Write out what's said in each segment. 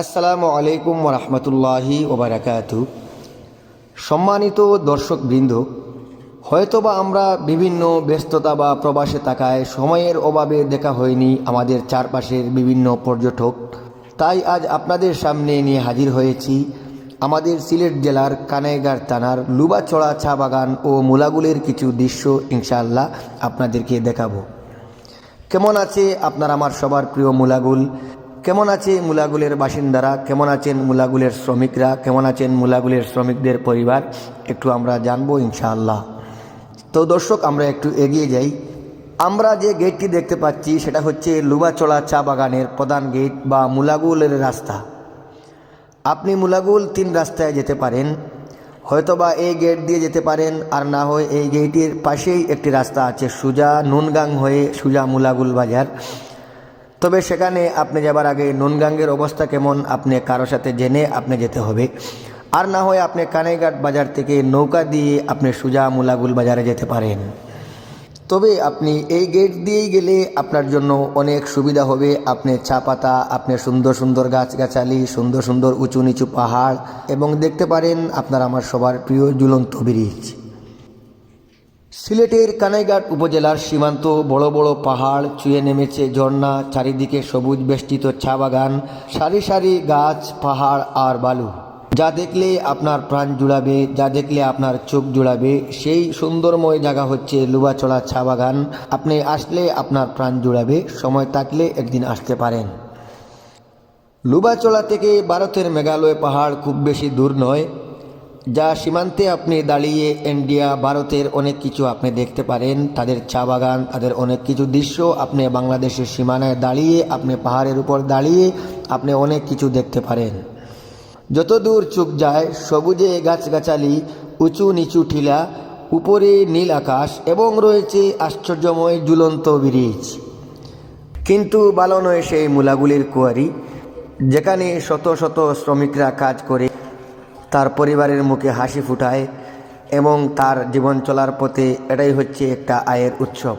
আসসালামু আলাইকুম রহমতুল্লাহি ওবরাকাতু সম্মানিত দর্শক দর্শকবৃন্দ, হয়তোবা আমরা বিভিন্ন ব্যস্ততা বা প্রবাসে থাকায় সময়ের অভাবে দেখা হয়নি আমাদের চারপাশের বিভিন্ন পর্যটক। তাই আজ আপনাদের সামনে নিয়ে হাজির হয়েছি আমাদের সিলেট জেলার কানাইগার থানার লুবাচড়া চা বাগান ও মুলাগুলের কিছু দৃশ্য ইনশাআল্লাহ আপনাদেরকে দেখাবো। কেমন আছে আপনার, আমার সবার প্রিয় মুলাগুল? কেমন আছে মুলাগুলের বাসিন্দারা? কেমন আছেন মুলাগুলের শ্রমিকরা? কেমন আছেন মুলাগুলের শ্রমিকদের পরিবার? একটু আমরা জানব ইনশাআল্লাহ। তো দর্শক, আমরা একটু এগিয়ে যাই। আমরা যে গেটটি দেখতে পাচ্ছি, সেটা হচ্ছে লুবাচড়া চা বাগানের প্রধান গেট বা মুলাগুলের রাস্তা। আপনি মুলাগুল তিন রাস্তায় যেতে পারেন। হয়তোবা এই গেট দিয়ে যেতে পারেন, আর না হয় এই গেটের পাশেই একটি রাস্তা আছে, সুজা নুনগাং হয়ে সুজা মুলাগুল বাজার। তবে সেখানে আপনি যাবার আগে নুনগাঙ্গের অবস্থা কেমন আপনি কারও সাথে জেনে আপনি যেতে হবে। আর না হয় আপনি কানাইঘাট বাজার থেকে নৌকা দিয়ে আপনি সুজা মুলাগুল বাজারে যেতে পারেন। তবে আপনি এই গেট দিয়েই গেলে আপনার জন্য অনেক সুবিধা হবে। আপনি চা পাতা, আপনি সুন্দর সুন্দর গাছগাছালি, সুন্দর সুন্দর উঁচু নিচু পাহাড় এবং দেখতে পারেন আপনার আমার সবার প্রিয় ঝুলন্ত ব্রিজ। সিলেটের কানাইঘাট উপজেলার সীমান্ত বড় বড় পাহাড় চুয়ে নেমেছে ঝর্ণা, চারিদিকে সবুজ বেষ্টিত চা বাগান, সারি সারি গাছ, পাহাড় আর বালু। যা দেখলে আপনার প্রাণ জুড়াবে, যা দেখলে আপনার চোখ জুড়াবে, সেই সুন্দরময় জায়গা হচ্ছে লুবাচড়া চা বাগান। আপনি আসলে আপনার প্রাণ জুড়াবে, সময় থাকলে একদিন আসতে পারেন। লুবাচড়া থেকে ভারতের মেঘালয় পাহাড় খুব বেশি দূর নয় যা সীমান্তে আপনি দাঁড়িয়ে ইন্ডিয়া, ভারতের অনেক কিছু আপনি দেখতে পারেন। তাদের চা বাগান, তাদের অনেক কিছু দৃশ্য আপনি বাংলাদেশের সীমানায় দাঁড়িয়ে, আপনি পাহাড়ের উপর দাঁড়িয়ে আপনি অনেক কিছু দেখতে পারেন। যত দূর চোখ যায়, সবুজে গাছগাছালি, উঁচু নিচু টিলা, উপরে নীল আকাশ এবং রয়েছে আশ্চর্যময় ঝুলন্ত ব্রিজ। কিন্তু ভালো নয় সেই মূলাগুলির কুয়ারি, যেখানে শত শত শ্রমিকরা কাজ করে তার পরিবারের মুখে হাসি ফুটায় এবং তার জীবন চলার পথে এটাই হচ্ছে একটা আয়ের উৎসব।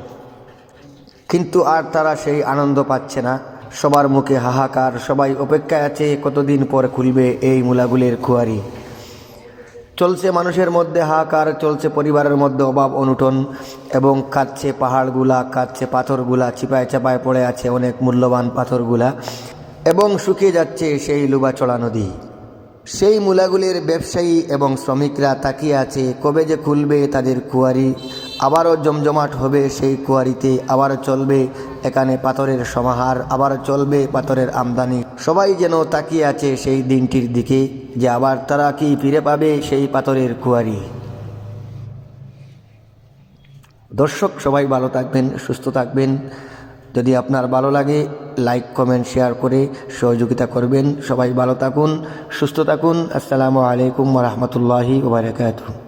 কিন্তু আর তারা সেই আনন্দ পাচ্ছে না। সবার মুখে হাহাকার, সবাই অপেক্ষায় আছে কতদিন পর খুলবে এই মুলাগুলির খুয়ারি। চলছে মানুষের মধ্যে হাহাকার, চলছে পরিবারের মধ্যে অভাব অনুঠন এবং কাঁদছে পাহাড়গুলা, কাঁদছে পাথরগুলা, চিপায় চাপায় পড়ে আছে অনেক মূল্যবান পাথরগুলা এবং শুকিয়ে যাচ্ছে সেই লুবাচড়া নদী। সেই মূলাগুলির ব্যবসায়ী এবং শ্রমিকরা তাকিয়ে আছে, কবে যে খুলবে তাদের কুয়ারি, আবারও জমজমাট হবে সেই কুয়ারিতে, আবারও চলবে এখানে পাথরের সমাহার, আবারও চলবে পাথরের আমদানি। সবাই যেন তাকিয়ে আছে সেই দিনটির দিকে, যে আবার তারা কি ফিরে পাবে সেই পাথরের কুয়ারি। দর্শক, সবাই ভালো থাকবেন, সুস্থ থাকবেন। যদি আপনার ভালো লাগে লাইক কমেন্ট শেয়ার করে সহযোগিতা করবেন। সবাই ভালো থাকুন, সুস্থ থাকুন। আসসালামু আলাইকুম রহমতুল্লাহি ওবরাকাতু